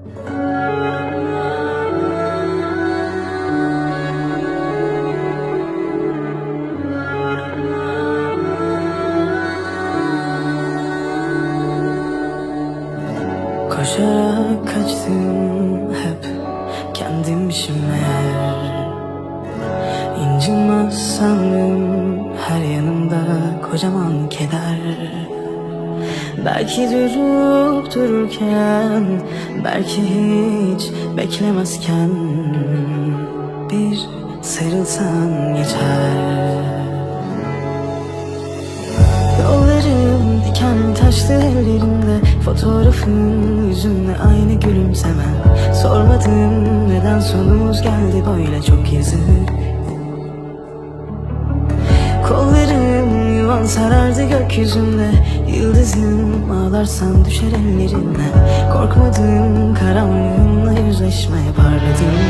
Koşarak hep kendimmişim meğer İncinmez sandım her yanımda kocaman keder Belki durup dururken Belki hiç beklemezken Bir sarılsan yeter. Yollarım diken taşlı ellerinde Fotoğrafın yüzünle aynı gülümsemen Sormadım neden sonumuz geldi böyle çok yazık. Kollarım yuvan sarardı gökyüzünde Yıldızım ağlarsan düşer ellerine Korkmadım karanlığınla yüzleşmeye parladım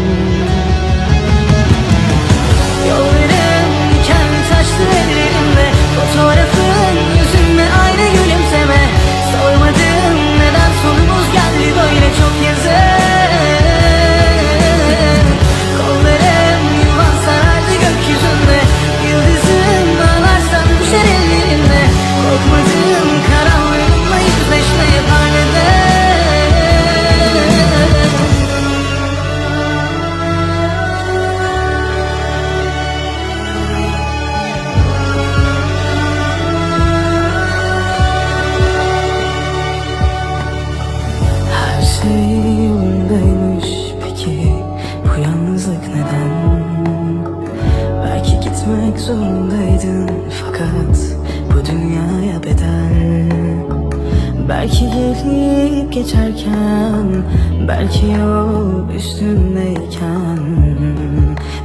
Belki gelip geçerken Belki yol üstündeyken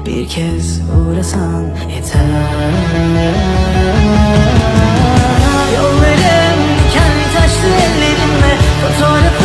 Bir kez uğrasan yeter. Yollarım diken taşlı ellerimle Fotoğrafın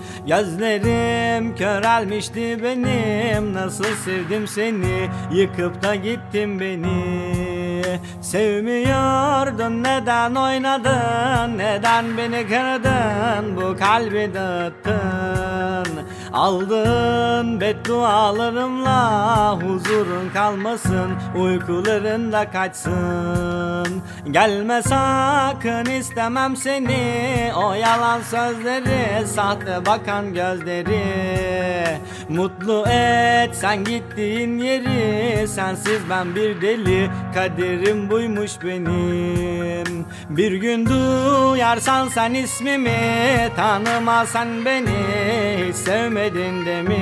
Gözlerim körelmişti benim. Nasıl sevdim seni? Yıkıp da gittin beni. Sevmiyordun neden oynadın? Neden beni kırdın? Bu kalbi dağıttın Aldığın beddualarımla Huzurun kalmasın Uykularında kaçsın. Gelme sakın istemem seni O yalan sözleri Sahte bakan gözleri. Mutlu et sen gittiğin yeri Sensiz ben bir deli Kaderim buymuş benim Bir gün duyarsan sen ismimi Tanımasan beni sevmedin de mi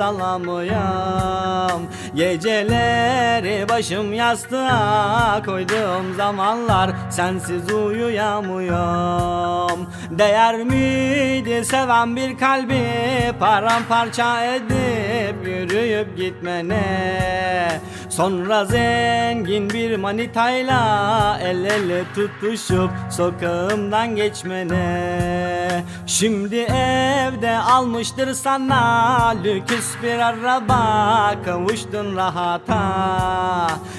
alamıyorum. Geceleri başım yastığa koyduğum zamanlar sensiz uyuyamıyorum. Değer miydi seven bir kalbi paramparça edip yürüyüp gitmene? Sonra zengin bir manitayla el ele tutuşup sokağımdan geçmene Şimdi evde almıştır sana lüks bir araba. Kavuştun rahata.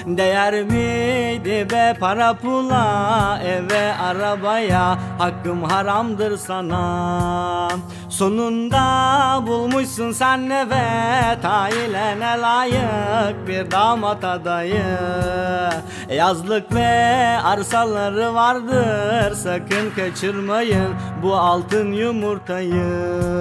Değer miydi be para pula? Eve arabaya hakkım haramdır sana Sonunda bulmuşsun sen evet ailene layık bir damat adayı. Yazlık ve arsaları vardır sakın kaçırmayın bu altın yumurtayı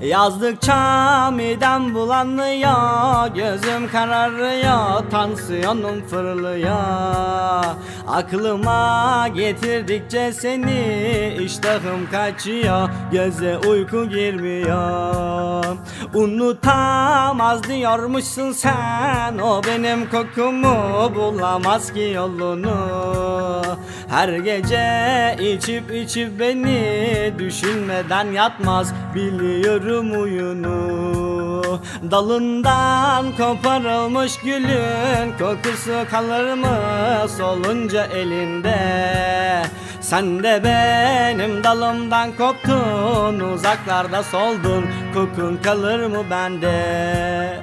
Yazdıkça midem bulanıyor gözüm kararıyor tansiyonum fırlıyor. Aklıma getirdikçe seni iştahım kaçıyor göze uyku girmiyor. Unutamaz diyormuşsun sen o benim kokumu bulamaz ki yolunu Her gece içip içip beni düşünmeden yatmaz biliyorum uyunu Dalından koparılmış gülün kokusu kalır mı solunca elinde? Sen de benim dalımdan koptun uzaklarda soldun kokun kalır mı bende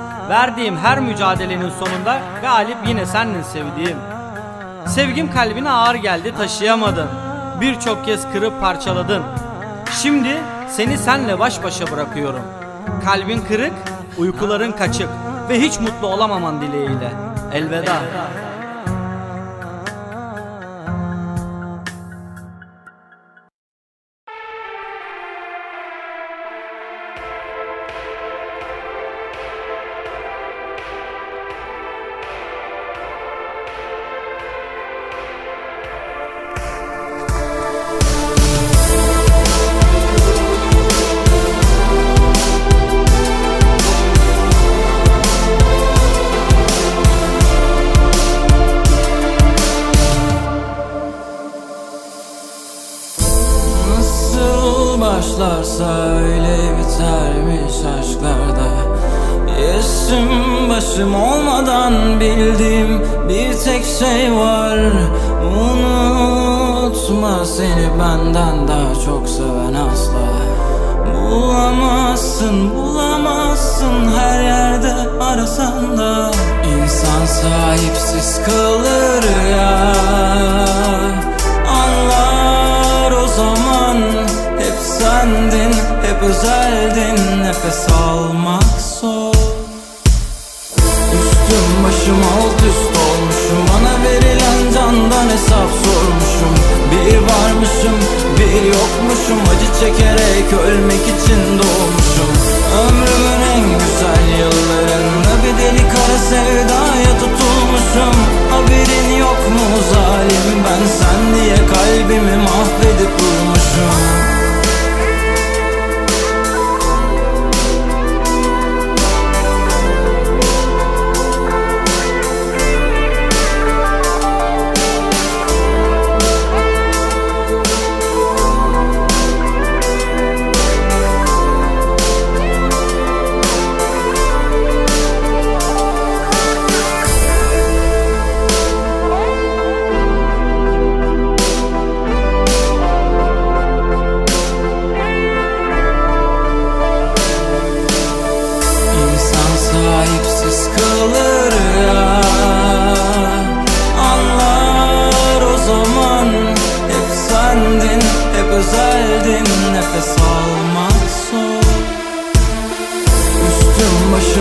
Verdiğim her mücadelenin sonunda galip yine sendin sevdiğim. Sevgim kalbine ağır geldi taşıyamadın. Birçok kez kırıp parçaladın. Şimdi seni senle baş başa bırakıyorum. Kalbin kırık, uykuların kaçık Ve hiç mutlu olamaman dileğiyle. Elveda. Nasıl bir tek şey var. Unutma seni benden daha çok seven asla. Bulamazsın, bulamazsın. Her yerde arasan da İnsan sahipsiz kalır ya. Anlar o zaman. Hep sendin, hep özeldin. Nefes almak zor. Üstüm başım alt üst candan hesap sormuşum. Bir varmışım, bir yokmuşum. Acı çekerek ölmek için doğmuşum. Ömrümün en güzel yıllarında